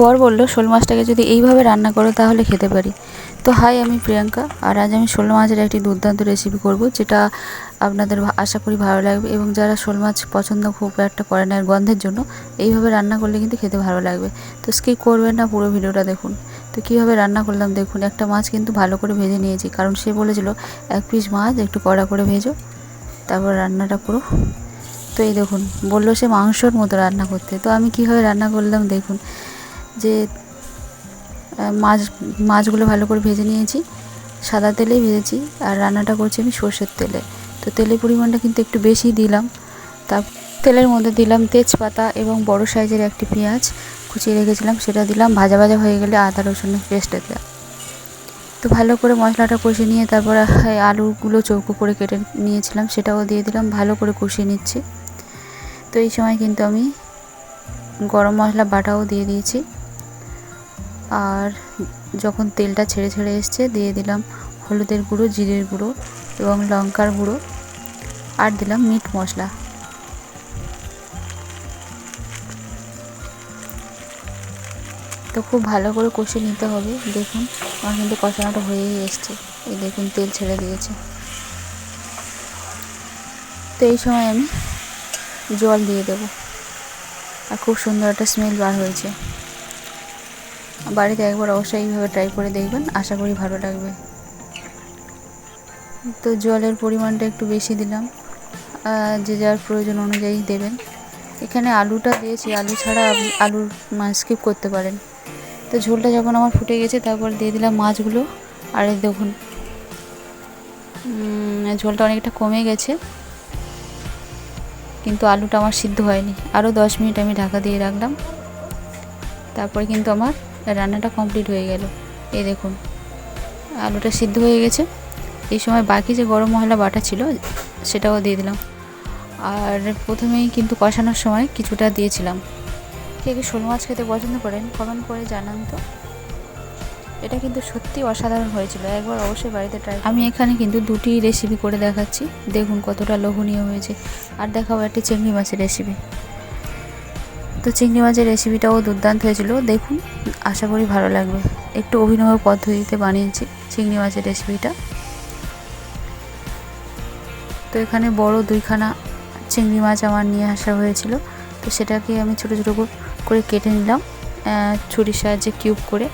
বর বলল, শোল মাছটাকে যদি এইভাবে রান্না করো তাহলে খেতে পারি। তো হাই আমি প্রিয়াঙ্কা, আর আজ আমি শোল মাছের একটি দুর্দান্ত রেসিপি করব, যেটা আপনাদের আশা করি ভালো লাগবে এবং যারা শোল মাছ পছন্দ খুব একটা করে না গন্ধের জন্য, এইভাবে রান্না করলে কিন্তু খেতে ভালো লাগবে। তো স্কিপ করবেন না, পুরো ভিডিওটা দেখুন। তো কীভাবে রান্না করলাম দেখুন, একটা মাছ কিন্তু ভালো করে ভেজে নিয়েছি, কারণ সে বলেছিল, এক পিস মাছ, একটু কড়া করে ভেজো, তারপর রান্নাটা পুরো তো এই দেখুন, বলল সে মাংসর মতো রান্না করতে। তো আমি কীভাবে রান্না করলাম দেখুন যে মাছ, মাছগুলো ভালো করে ভেজে নিয়েছি। সাদা তেলেই ভেজেছি আর রান্নাটা করছি আমি সর্ষের তেলে। তো তেলের পরিমাণটা কিন্তু একটু বেশি দিলাম। তা তেলের মধ্যে দিলাম তেজপাতা এবং বড় সাইজের একটি পেঁয়াজ কুচিয়ে রেখেছিলাম। সেটা দিলাম, ভাজা ভাজা হয়ে গেলে আদা, রসুনের পেস্টটা দিলাম। তো ভালো করে মশলাটা কষে নিয়ে তারপর আলুগুলো চৌকো করে কেটে নিয়েছিলাম, সেটাও দিয়ে দিলাম, ভালো করে কষিয়ে নিচ্ছি। তো এই সময় কিন্তু আমি গরম মশলা বাটাও দিয়ে দিয়েছি। আর যখন তেলটা ছেড়ে ছেড়ে এসছে, দিয়ে দিলাম হলুদের গুঁড়ো, জিরের গুঁড়ো এবং লঙ্কার গুঁড়ো আর দিলাম মিট মশলা। তো খুব ভালো করে কষে নিতে হবে। দেখুন, আমার কিন্তু কষানোটা হয়েই এসছে। এই দেখুন, তেল ছেড়ে দিয়েছে। তো এই সময় আমি জল দিয়ে দেবো। আর খুব সুন্দর একটা স্মেল বার হয়েছে। বাড়িতে একবার অবশ্যই এইভাবে ট্রাই করে দেখবেন, আশা করি ভালো লাগবে। তো জলের পরিমাণটা একটু বেশি দিলাম যে যার প্রয়োজন অনুযায়ী দেবেন। এখানে আলুটা দিয়েছি, আলু ছাড়া আলুর স্কিপ করতে পারেন। তো ঝোলটা যখন আমার ফুটে গেছে, তারপর দিয়ে দিলাম মাছগুলো। আর দেখুন ঝোলটা অনেকটা কমে গেছে। কিন্তু আলুটা আমার সিদ্ধ হয়নি। আরও দশ মিনিট আমি ঢাকা দিয়ে রাখলাম। তারপরে কিন্তু আমার রান্নাটা কমপ্লিট হয়ে গেল। এই দেখুন, আলুটা সিদ্ধ হয়ে গেছে। এই সময় বাকি যে গরম মশলা বাটা ছিল, সেটাও দিয়ে দিলাম। আর প্রথমেই কিন্তু কষানোর সময় কিছুটা দিয়েছিলাম। কে কে শোল মাছ খেতে পছন্দ করেন কমেন্ট করে জানান তো। এটা কিন্তু সত্যি অসাধারণ হয়েছিল, একবার অবশ্যই বাড়িতে ট্রাই আমি এখানে কিন্তু দুটি রেসিপি করে দেখাচ্ছি, দেখুন কতটা লোভনীয় হয়েছে। আর দেখাবো একটি চিংড়ি মাছের রেসিপি তো চিংড়ি মাছের রেসিপিটাও দুর্দান্ত হয়েছিল। দেখুন, আশা করি ভালো লাগবে। একটু অভিনব পদ্ধতিতে বানিয়েছি চিংড়ি মাছের রেসিপিটা। তো এখানে বড় দুইখানা চিংড়ি মাছ আমার নিয়ে আসা হয়েছিল। তো সেটাকে আমি ছোটো ছোটো করে কেটে নিলাম ছুরির সাহায্যে কিউব করে।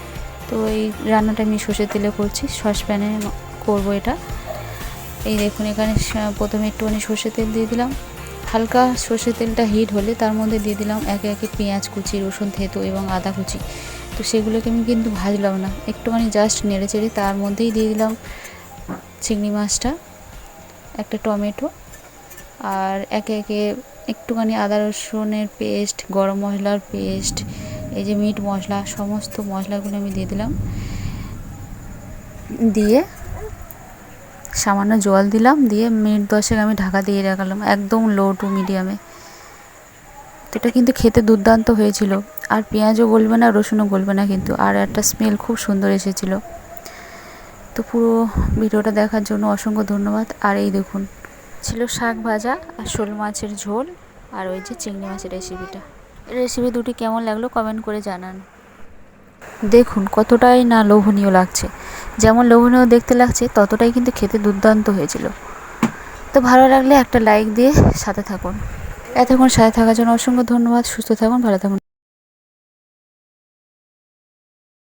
তো এই রান্নাটা আমি সর্ষের তেলে করছি, সসপ্যানে করব এটা। এই দেখুন, এখানে প্রথমে একটুখানি সর্ষের তেল দিয়ে দিলাম। হালকা সর্ষের তেলটা হিট হলে তার মধ্যে দিয়ে দিলাম একে একে পেঁয়াজ কুচি, রসুন, থেতো এবং আদা কুচি। তো সেগুলোকে আমি কিন্তু ভাজলাম না। একটুখানি জাস্ট নেড়ে চেড়ে তার মধ্যেই দিয়ে দিলাম চিংড়ি মাছটা, একটা টমেটো আর একে একে একটুখানি আদা রসুনের পেস্ট, গরম মশলার পেস্ট, এই যে মিট মশলা, সমস্ত মশলাগুলো আমি দিয়ে দিলাম। দিয়ে সামান্য জল দিলাম, দিয়ে মিনিট দশেক আমি ঢাকা দিয়ে রাখলাম, একদম লো টু মিডিয়ামে তো এটা কিন্তু খেতে দুর্দান্ত হয়েছিল। আর পেঁয়াজও গলবে না, রসুনও গলবে না কিন্তু, আর একটা স্মেল খুব সুন্দর এসেছিল। তো পুরো ভিডিওটা দেখার জন্য অসংখ্য ধন্যবাদ। আর এই দেখুন, ছিল শাক ভাজা আর শোল মাছের ঝোল, আর ওই যে চিংড়ি মাছের রেসিপিটা রেসিপি দুটি কেমন লাগল কমেন্ট করে জানান। দেখুন, কতটাই না লোভনীয় লাগছে। যেমন লোভনীয় দেখতে লাগছে, ততটাই কিন্তু খেতে দুর্দান্ত হয়েছিল। তো ভালো লাগলে একটা লাইক দিয়ে সাথে থাকুন। এতক্ষণ সাথে থাকার জন্য অসংখ্য ধন্যবাদ। সুস্থ থাকুন, ভালো থাকুন।